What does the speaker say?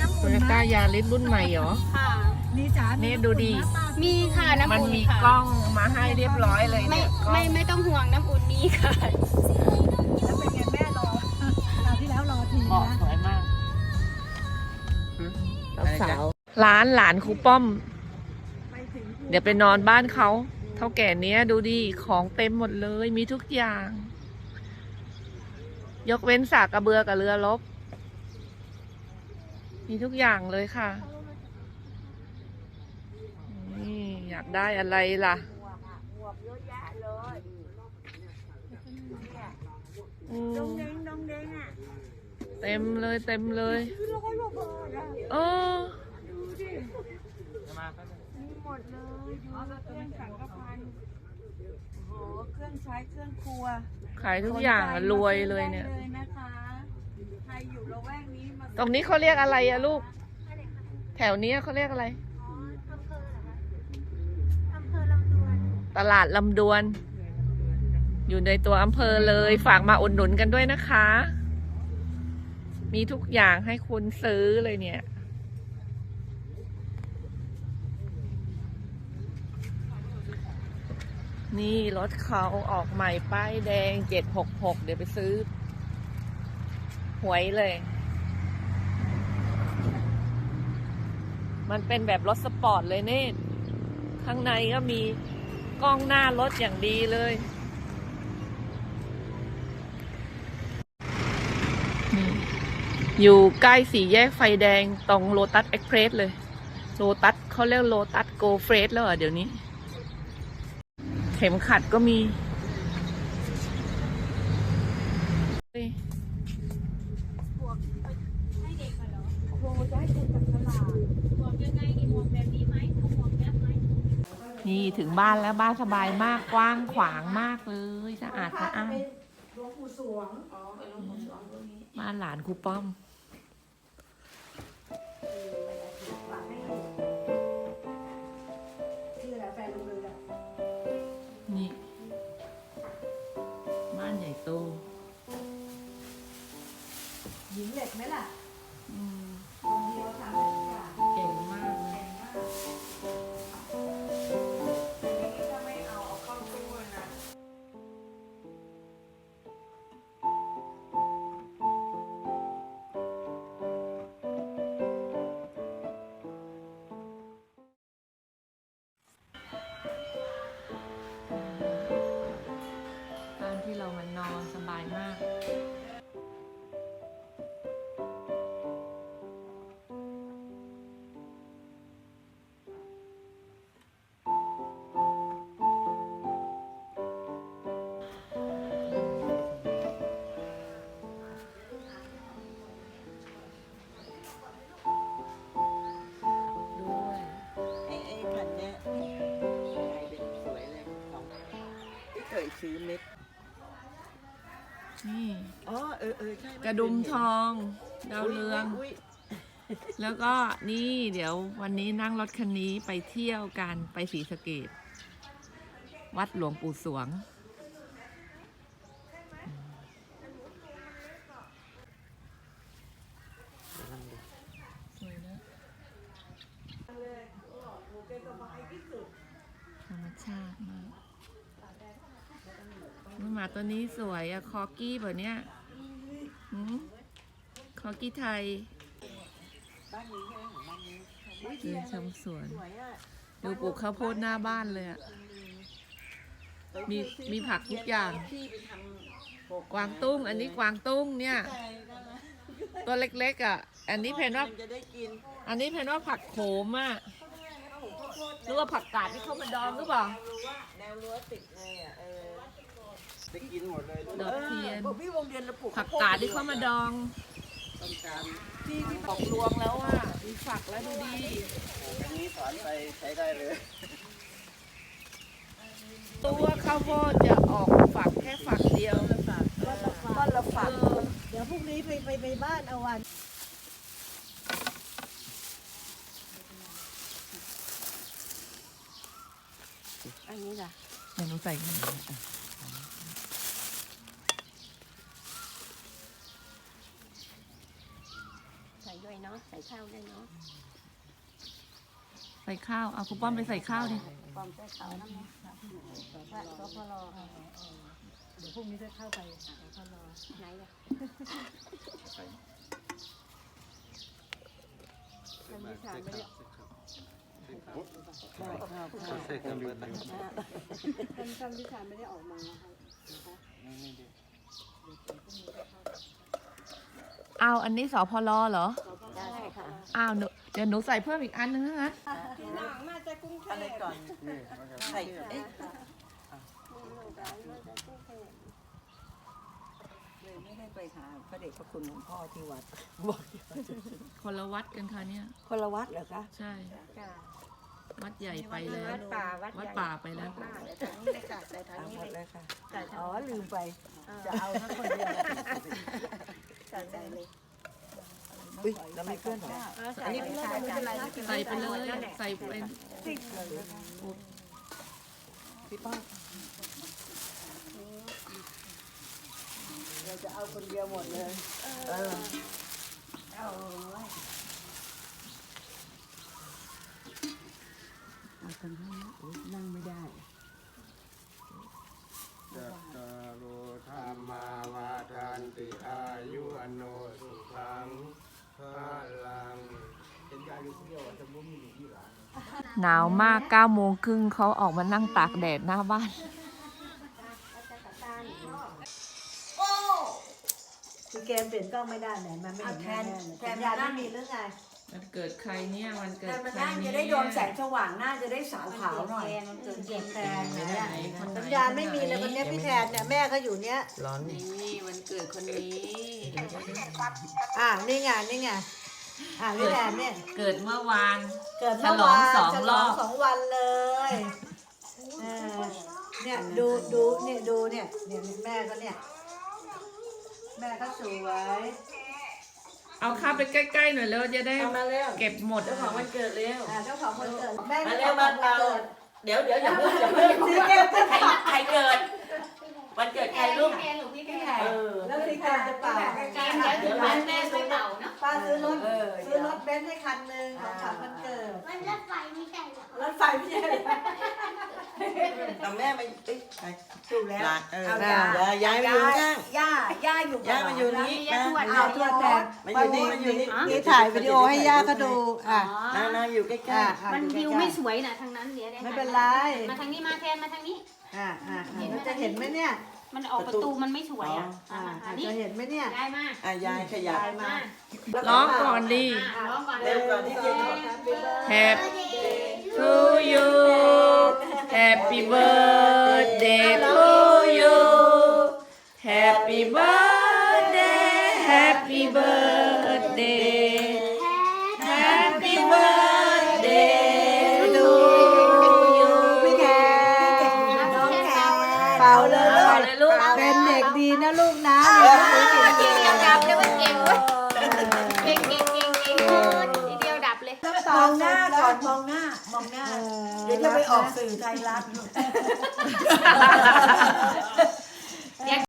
น้ำโตอุ่นโยไหมต้ายาริสรุ่นใหม่เหรอ ค่ะ นี่จ๋านี่นี่ดูดิ มีค่ะน้ำมันอุ่นมีค่ะ กล้องมาให้เรียบร้อยเลยไม่เนี่ยกล้องไม่ไม่ต้องห่วงน้ำอุ่นมีค่ะ แล้วเป็นไงแม่รอคราวที่แล้วรอทีเหมาะนะ สวยมาก สาวร้านหลานครูป้อมไปถึงเดี๋ยวไปนอนบ้านเขา เท่าแก่เนี้ยดูดิของเต็มหมดเลยมีทุกอย่าง ยกเว้นสากกระเบือกับเรือรบ มีทุกอย่างเลยค่ะ นี่อยากได้อะไรล่ะดงเด้งดงเด้งอะ เต็มเลยเต็มเลยคืออยกว่าบาทอะเออมีหมดเลยดูเครื่องสังกพันโอ้โหเครื่องใช้เครื่องครัว ขายทุกอย่างรวยเลยเนี่ยนะคะ รอยู่ละแวกนี้มาตรงนี้เขาเรียกอะไรอะลูก แถวเนี้ยเขาเรียกอะไรตลาดลำดวน อยู่ในตัวอำเภอเลย ฝากมาอุดหนุนกันด้วยนะคะ มีทุกอย่างให้คุณซื้อเลยเนี่ย นี่รถเขาออกใหม่ป้ายแดงเจ็ดหกหกเดี๋ยวไปซื้อ หวยเลย มันเป็นแบบรถสปอร์ตเลยเนี่ยข้างในก็มีกล้องหน้ารถอย่างดีเลยอยู่ใกล้สี่แยกไฟแดงตรงโลตัสเอ็กเพรสเลย โลตัสเขาเรียกโลตัสโกเฟรสแล้วเหรอเดี๋ยวนี้ เข็มขัดก็มี นี่ถึงบ้านแล้วบ้านสบายมากกว้างขวางมากเลยสะอาดสะอ้านหลวงปู่สวงอ๋อเป็นหลวงปู่สวงตรงนี้บ้านหลานครูป้อมชื่ออะไรแฟนลุงเลยอะนี่ บ้านใหญ่โต หญิงเหล็กไหมล่ะ อืม อ๋อเออเออใช่กระดุมทอง ดาวเรือง ยแล้วก็นี่เดี๋ยววันนี้นั่งรถคันนี้ไปเที่ยวกันไปศรีสะเกดวัดหลวงปู่สวง สวยนะธรรมชาติมากอุ๊ยหมาตัวนี้สวยอะคอกี้แบบเนี้ยหืม คอกี้ไทยบ้านนี้ใช่ไหมของบ้านนี้อุ้ยเดินชมสวน สวยอะดูปลูกข้าวโพดหน้าบ้านเลยอะ มีไปซื้มีผักทุกอย่างที่ไปทำปกวางตุ้ง อันนี้กวางตุ้งเนี่ย ใช่ได้ไหมตัวเล็กๆอะ อันนี้เพนว่า มันจะได้กินอันนี้เพนว่าผักโขมอะหรือว่าผักกาดที่เขามาดองหรือเปล่า รู้ว่าแนวรั้วติดเลยอะเออได้กินหมดเลยดอกเทียน ออพี่วงเดือนเราปลูกผักกาดที่เขามาดอง ต้องการที่ที่บอกรวงแล้วอะมีฝักแล้วดูดีอันนี้สอนไปใช้ได้เลย ตัวข้าวโพดจะออกฝักแค่ฝักเดียวก็ละฝันเดี๋ยวพรุ่งนี้ไปไปไปบ้านเอาวันอันนี้ล่ะเดี๋ยวหนูใส่กัน ใส่ ด้วยเนาะนาะใส่ข้าวได้เนาะใส่ข้าวเอาคุณป้อมไปใส่ข้าวดิความใส่ข้าวน้ำเนาะพระสพลเดี๋ยวพรุ่งนี้จะเข้าไปสพลไหนล่ะท่านวิชาไม่ได้ใส่เครื่องมือท่านท่านวิชาไม่ได้ออกมานะคะอ้าวอันนี้สพลเหรอได้ค่ะ อ้าวหนูเดี๋ยวหนูใส่เพิ่มอีกอันนึงนะงั้นที่หลังมาจากกรุงเทพอะไรก่อนใส่เอ๊ะเลยไม่ได้ไปหาพระเดชพระคุณหลวงพ่อที่วัดบอกคนละวัดกันค่ะเนี่ยคนละวัดเหรอคะใช่ จ้ะวัดใหญ่ไปแล้ววัดป่าวัดวัดใหญ่ป่าไปแล้ว ป่าเดี๋ยวทางนี้เลยค่ะใส่ทางตามนี้หมดเลยเลยค่ะใส่ทางอ๋อลืมไป จะเอาทั้งคนเดียวใส่ใจเลย อุ้ยเราไม่เพื่อนเหรอใส่ไม่ใส่ไม่เป็นไรไม่เป็นไรใส่ไปเลยใส่เป็นพี่ป้องเราจะเอาคนเดียวหมดเลยเออเอาเอาคนข้างนี้อุ๊ยนั่งไม่ได้ จัตตารโอธรรมาวาทานติอายุอโนสุขังพลัง หนาวมาก9ก้าโมงครึ่งเขาออกมานั่งตากแดดหน้าบ้าน คือเกมเปลี่ยนกล้องไม่ได้ไหนมันไม่เห็นแทนแทนยาไม่มีหรือไงมันเกิดใครเนี่ยมันเกิแต่ดมันใครน่าเนี่จะยได้โดนแสงสว่างน่าจะได้สาวขาวหน่อยมันเกิดเกมแทนเนี่ยคนไหนสัญญาณไม่มีเลยวันนี้พี่แทนเนี่ยแม่เขาอยู่เนี้ย ร้อนนี่วันเกิดคนนี้ อ่านี่ไงนี่ไง อ่าพี่แทนเนี่ยเกิดเมื่อวาน เกิดเมื่อวานฉลองสองฉรลออบงสองวันเลยเออเนี่ยดูดูเนี่ยดูเนี่ยเนี่ยแม่ก็เนี่ย แม่ก็สวยเอาข้าวไปใกล้ๆหน่อยแล้วจะได้เอามาเร็วเก็บหมด เจ้าของวันเกิดเร็ว อ่าเจ้าของคนเกิดแม่มาเจ้าเร็ขวองมาคนเอาเกิดเดี๋ยวเดี๋ยวอย่าเพิ่งอย่าเพิ่งสีเกมจะใครใครเกิด วันเกิดใครลูกแทนหรือพี่แทนเออ แล้วสีเกมจะเป่าเดี๋ยวเดี๋ยวแม่แม่ช่วยเป่าเนาะป้าซื้อรถเออซื้อรถเบนซ์ให้คันหนึ่งของขวัญวันเกิดมันรถไฟไม่ใช่หรอรถไฟไม่ใช่เอาแม่มาเอ้ยไปถูกแล้วเออเอาย้ายย้ายมาอยู่ข้างย่าย่าอยู่ย้ายมาอยู่นี่ย่าทวดอ้าวตัวแทนมาอยู่นี่มาอยู่นี่นี่ถ่ายวิดีโอให้ย่าก็ดูอะนานาอยู่ใกล้อะมันวิวไม่สวยนะทางนั้นเดี๋ยวดี๋ยวไม่เป็นไรมาทางนี้มาแทนมาทางนี้ อะอะอะแล้วจะเห็นไหมเนี่ยมันออกประตูมันไม่สวยอะอะอะอะนี่จะเห็นไหมเนี่ยได้มาๆอะยายขยับมาร้องก่อนดี อะร้องก่อนเร็วกว่าที่จะ Happy to you Happy birthday to you Happy birthday Happy birthday นะลูกนะทีเดียวดับเลยมันเก่งเว้ยเก่งเก่งเก่งเก่งทีเดียวดับเลยมองหน้าก่อนมองหน้ามองหน้า เดี๋ยวจะไปออกสื่อไทยรัฐ